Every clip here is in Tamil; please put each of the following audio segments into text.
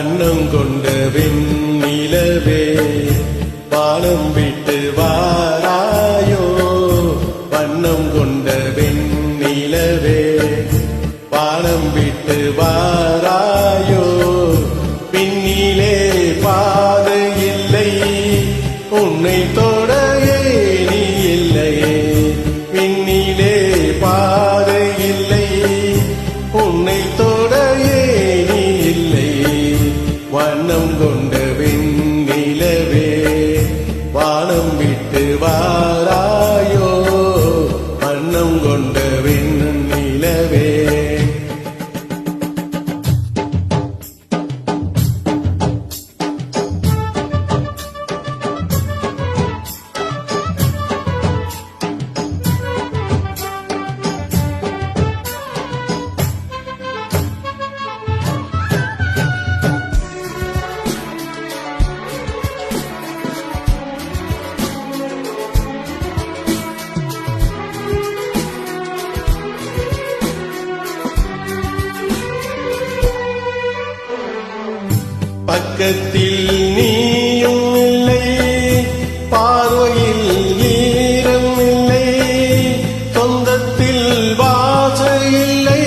வண்ணம் கொண்ட வெண்ணிலவே வானம் விட்டு வாராயோ. வண்ணம் கொண்ட வெண்ணிலவே வானம் விட்டு வாராயோ. பின்னிலே பாதை இல்லை உன்னை தொட பக்கத்தில் நீயும் இல்லை பார்வையில் ஈரம் இல்லை சொந்தத்தில் வாச இல்லை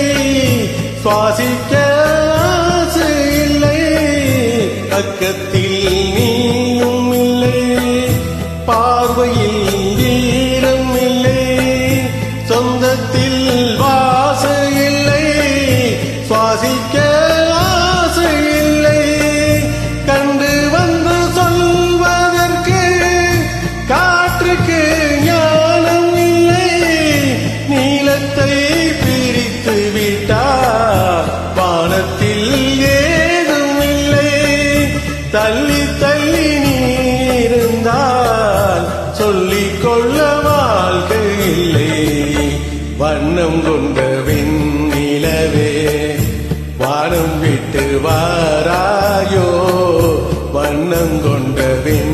சுவாசிக்க ஆசை இல்லை பக்கத்தில் நீயும் இல்லை பார்வையில் ஈரம் இல்லை சொந்தத்தில் வாச இல்லை சுவாசிக்க தள்ளி தள்ளி நீ இருந்தால் சொல்லிக் கொள்ள வாழ்க்கை இல்லை. வண்ணம் கொண்ட விண்ணிலவே வானம் விட்டு வாராயோ. வண்ணம் கொண்ட விண்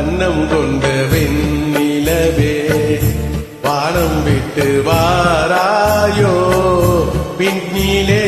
வண்ணம் கொண்ட வெண்ணிலவே வானம் விட்டு வாராயோ பின்னிலே